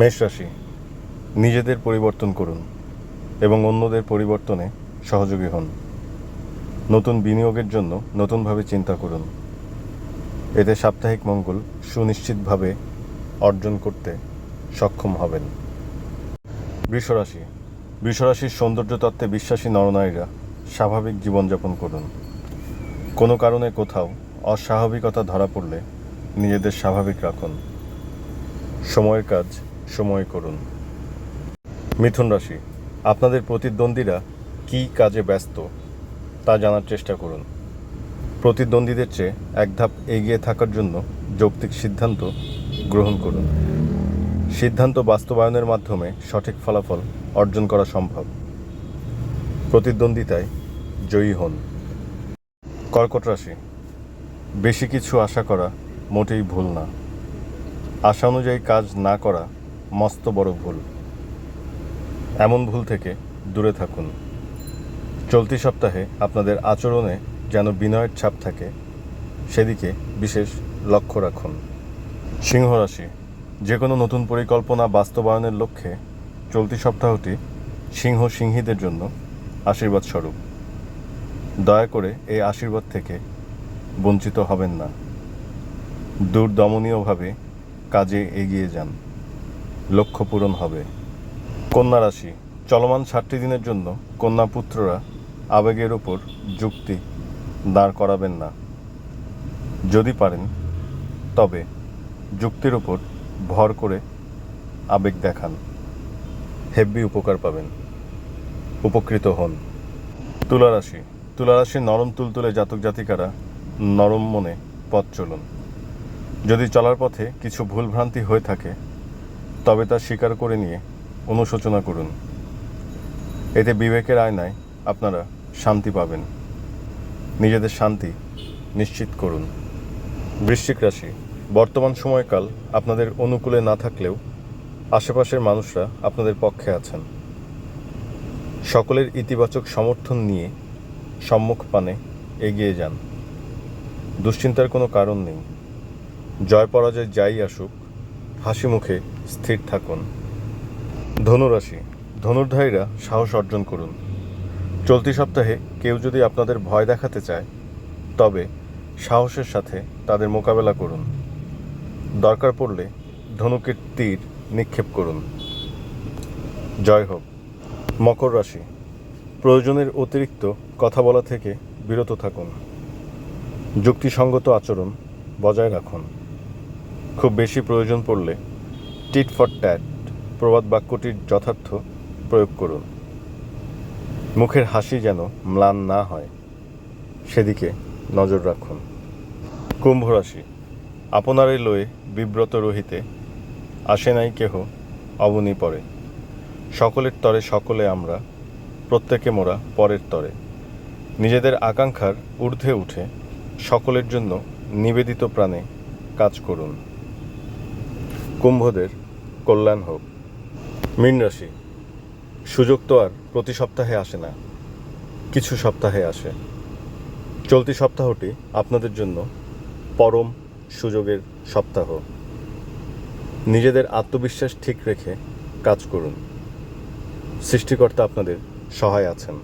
মেষ রাশি, নিজেদের পরিবর্তন করুন এবং অন্যদের পরিবর্তনে সহযোগী হন। নতুন বিনিয়োগের জন্য নতুনভাবে চিন্তা করুন। এতে সাপ্তাহিক মঙ্গল সুনিশ্চিতভাবে অর্জন করতে সক্ষম হবেন। বৃষরাশি, বৃষরাশির সৌন্দর্য তত্ত্বে বিশ্বাসী নরনারীরা স্বাভাবিক জীবনযাপন করুন। কোনো কারণে কোথাও অস্বাভাবিকতা ধরা পড়লে নিজেদের স্বাভাবিক রাখুন। সময়ের কাজ সময় করুন। মিথুন রাশি, আপনাদের প্রতিদ্বন্দ্বীরা কী কাজে ব্যস্ত তা জানার চেষ্টা করুন। প্রতিদ্বন্দ্বীদের চেয়ে এক ধাপ এগিয়ে থাকার জন্য যৌক্তিক সিদ্ধান্ত গ্রহণ করুন। সিদ্ধান্ত বাস্তবায়নের মাধ্যমে সঠিক ফলাফল অর্জন করা সম্ভব। প্রতিদ্বন্দ্বিতায় জয়ী হন। কর্কট রাশি, বেশি কিছু আশা করা মোটেই ভুল না। আশা অনুযায়ী কাজ না করা মস্ত বড় ভুল। এমন ভুল থেকে দূরে থাকুন। চলতি সপ্তাহে আপনাদের আচরণে যেন বিনয়ের ছাপ থাকে, সেদিকে বিশেষ লক্ষ্য রাখুন। সিংহ রাশি যে কোনো নতুন পরিকল্পনা বাস্তবায়নের লক্ষ্যে চলতি সপ্তাহটি সিংহ সিংহীদের জন্য আশীর্বাদ স্বরূপ। দয়া করে এই আশীর্বাদ থেকে বঞ্চিত হবেন না। দুর্দমনীয়ভাবে কাজে এগিয়ে যান। লক্ষ্য পূরণ হবে। কন্যা রাশি, চলমান ষাটটি দিনের জন্য কন্যা পুত্ররা আবেগের ওপর যুক্তি দাঁড় করাবেন না। যদি পারেন, তবে যুক্তির ওপর ভর করে আবেগ দেখান। হেব্বি উপকার পাবেন। উপকৃত হন। তুলা রাশি, তুলা রাশির নরম তুলতুলে জাতক জাতিকারা নরম মনে পথ চলুন। যদি চলার পথে কিছু ভুলভ্রান্তি হয়ে থাকে তবে তা স্বীকার করে নিয়ে অনুশোচনা করুন। এতে বিবেকের আয়নায় আপনারা শান্তি পাবেন। নিজেদের শান্তি নিশ্চিত করুন। বৃশ্চিক রাশি, বর্তমান সময়কাল আপনাদের অনুকূলে না থাকলেও আশেপাশের মানুষরা আপনাদের পক্ষে আছেন। সকলের ইতিবাচক সমর্থন নিয়ে সম্মুখ পানে এগিয়ে যান। দুশ্চিন্তার কোনো কারণ নেই। জয় পরাজয় যাই আসুক হাসি মুখে স্থির থাকুন। ধনুরাশি, ধনুর্ধারীরা সাহস অর্জন করুন। চলতি সপ্তাহে কেউ যদি আপনাদের ভয় দেখাতে চায়, তবে সাহসের সাথে তাদের মোকাবেলা করুন। দরকার পড়লে ধনুকের তীর নিক্ষেপ করুন। জয় হোক। মকর রাশি, প্রয়োজনের অতিরিক্ত কথা বলা থেকে বিরত থাকুন। যুক্তিসঙ্গত আচরণ বজায় রাখুন। খুব বেশি প্রয়োজন পড়লে টিট ফর ট্যাট প্রবাদ বাক্যটির যথার্থ প্রয়োগ করুন। মুখের হাসি যেন ম্লান না হয়, সেদিকে নজর রাখুন। কুম্ভ রাশি, আপনারে লয়ে বিব্রত রহিতে আসে নাই কেহ, অবনী পরে। সকলের তরে সকলে আমরা, প্রত্যেকে মোরা পরের তরে। নিজেদের আকাঙ্ক্ষার ঊর্ধ্বে উঠে সকলের জন্য নিবেদিত প্রাণে কাজ করুন। কুম্ভদের কল্যাণ হোক। মীন রাশি, সুযোগ তো আর প্রতি সপ্তাহে আসে না, কিছু সপ্তাহে আসে। চলতি সপ্তাহটি আপনাদের জন্য পরম সুযোগের সপ্তাহ। নিজেদের আত্মবিশ্বাস ঠিক রেখে কাজ করুন। সৃষ্টিকর্তা আপনাদের সহায় আছেন।